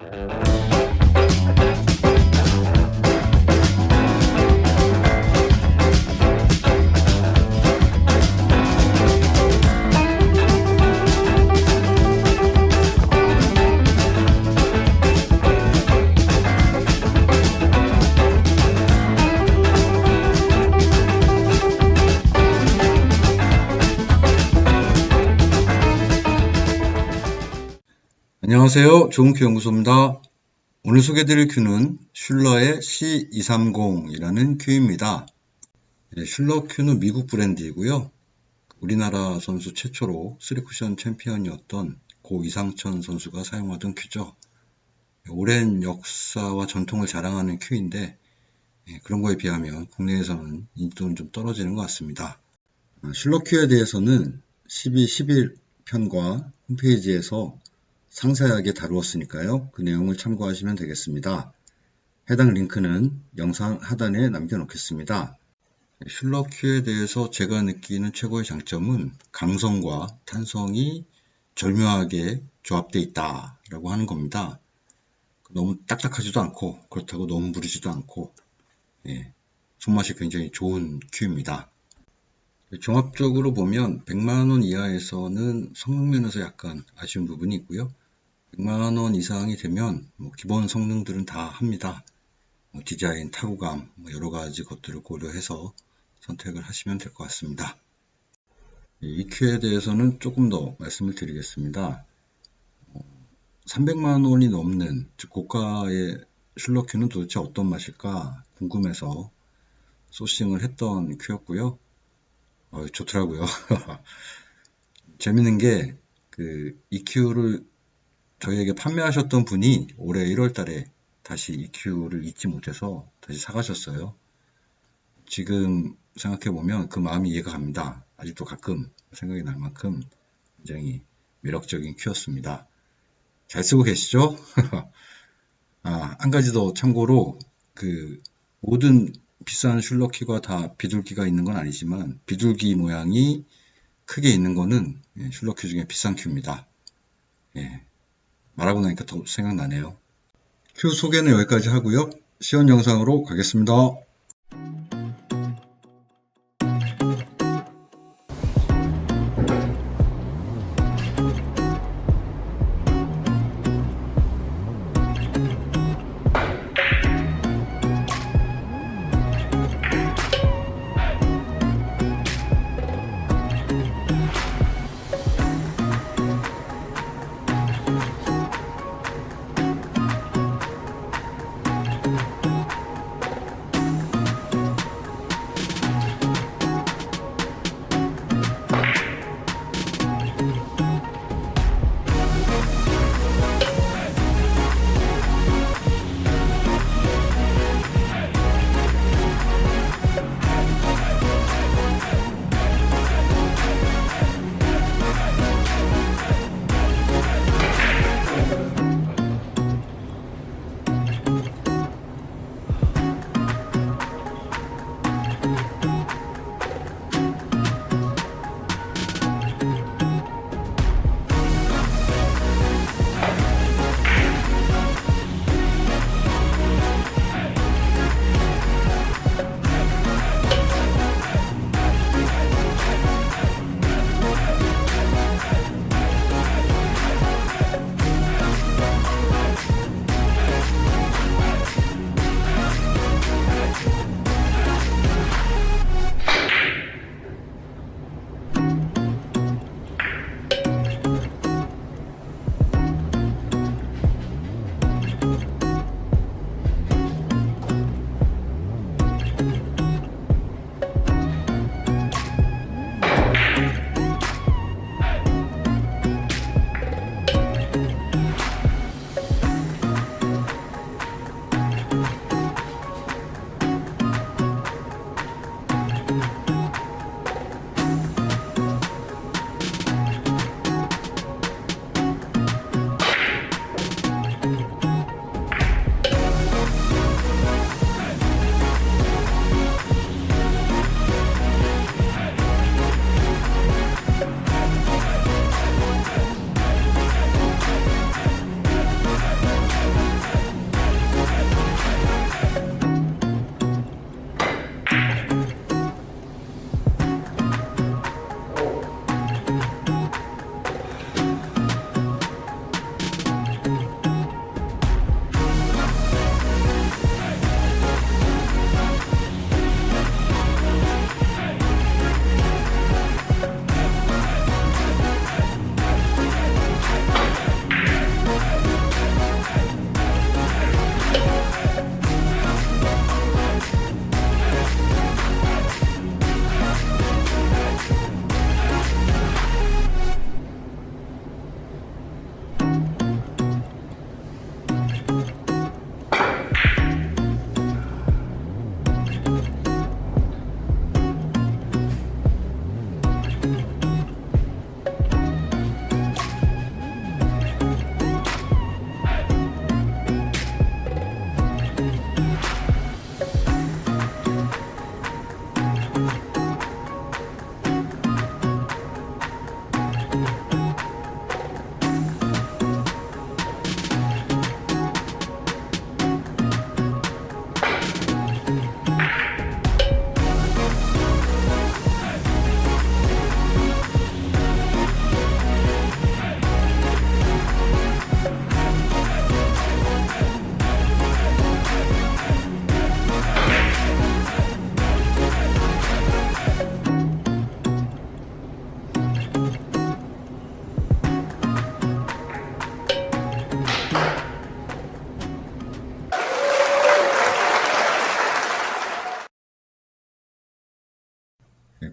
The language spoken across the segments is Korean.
Uh-huh. 안녕하세요. 좋은 큐 연구소입니다. 오늘 소개드릴 큐는 슐러의 C230이라는 큐입니다. 네, 슐러 큐는 미국 브랜드이고요. 우리나라 선수 최초로 3쿠션 챔피언이었던 고 이상천 선수가 사용하던 큐죠. 오랜 역사와 전통을 자랑하는 큐인데 예, 그런 거에 비하면 국내에서는 인지도는 좀 떨어지는 것 같습니다. 아, 슐러 큐에 대해서는 12, 11편과 홈페이지에서 상세하게 다루었으니까요. 그 내용을 참고하시면 되겠습니다. 해당 링크는 영상 하단에 남겨놓겠습니다. 슐러큐에 대해서 제가 느끼는 최고의 장점은 강성과 탄성이 절묘하게 조합되어 있다라고 하는 겁니다. 너무 딱딱하지도 않고 그렇다고 너무 무리지도 않고 예, 손맛이 굉장히 좋은 큐입니다. 종합적으로 보면 100만원 이하에서는 성능 면에서 약간 아쉬운 부분이 있고요. 100만원 이상이 되면 뭐 기본 성능들은 다 합니다. 뭐 디자인, 타구감 뭐 여러 가지 것들을 고려해서 선택을 하시면 될 것 같습니다. 이 큐에 대해서는 조금 더 말씀을 드리겠습니다. 300만 원이 넘는 즉 고가의 슐러큐는 도대체 어떤 맛일까 궁금해서 소싱을 했던 큐였고요. 어, 좋더라고요. 재밌는 게, 그, EQ를 저희에게 판매하셨던 분이 올해 1월 달에 다시 EQ를 잊지 못해서 다시 사가셨어요. 지금 생각해보면 그 마음이 이해가 갑니다. 아직도 가끔 생각이 날 만큼 굉장히 매력적인 큐였습니다. 잘 쓰고 계시죠? 아, 한 가지 더 참고로, 그, 모든 비싼 슐러키가 다 비둘기가 있는 건 아니지만 비둘기 모양이 크게 있는 거는 예, 슐러키 중에 비싼 큐입니다. 예, 말하고 나니까 더 생각나네요. 큐 소개는 여기까지 하고요. 시연 영상으로 가겠습니다.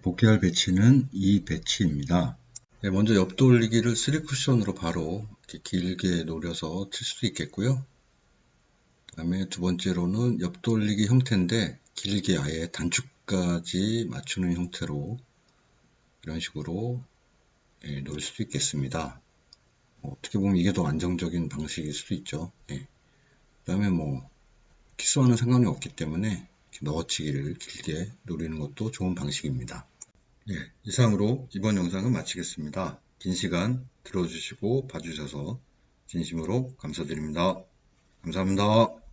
어깨열 배치는 이 배치입니다. 네, 먼저 옆도 올리기를 3쿠션으로 바로 길게 노려서 칠 수도 있겠고요. 그 다음에 두 번째로는 옆도 올리기 형태인데 길게 아예 단축까지 맞추는 형태로 이런 식으로 예, 놓을 수도 있겠습니다. 어, 어떻게 보면 이게 더 안정적인 방식일 수도 있죠. 예. 그 다음에 뭐 키스와는 상관이 없기 때문에 넣어치기를 길게 노리는 것도 좋은 방식입니다. 예, 이상으로 이번 영상은 마치겠습니다. 긴 시간 들어주시고 봐주셔서 진심으로 감사드립니다. 감사합니다.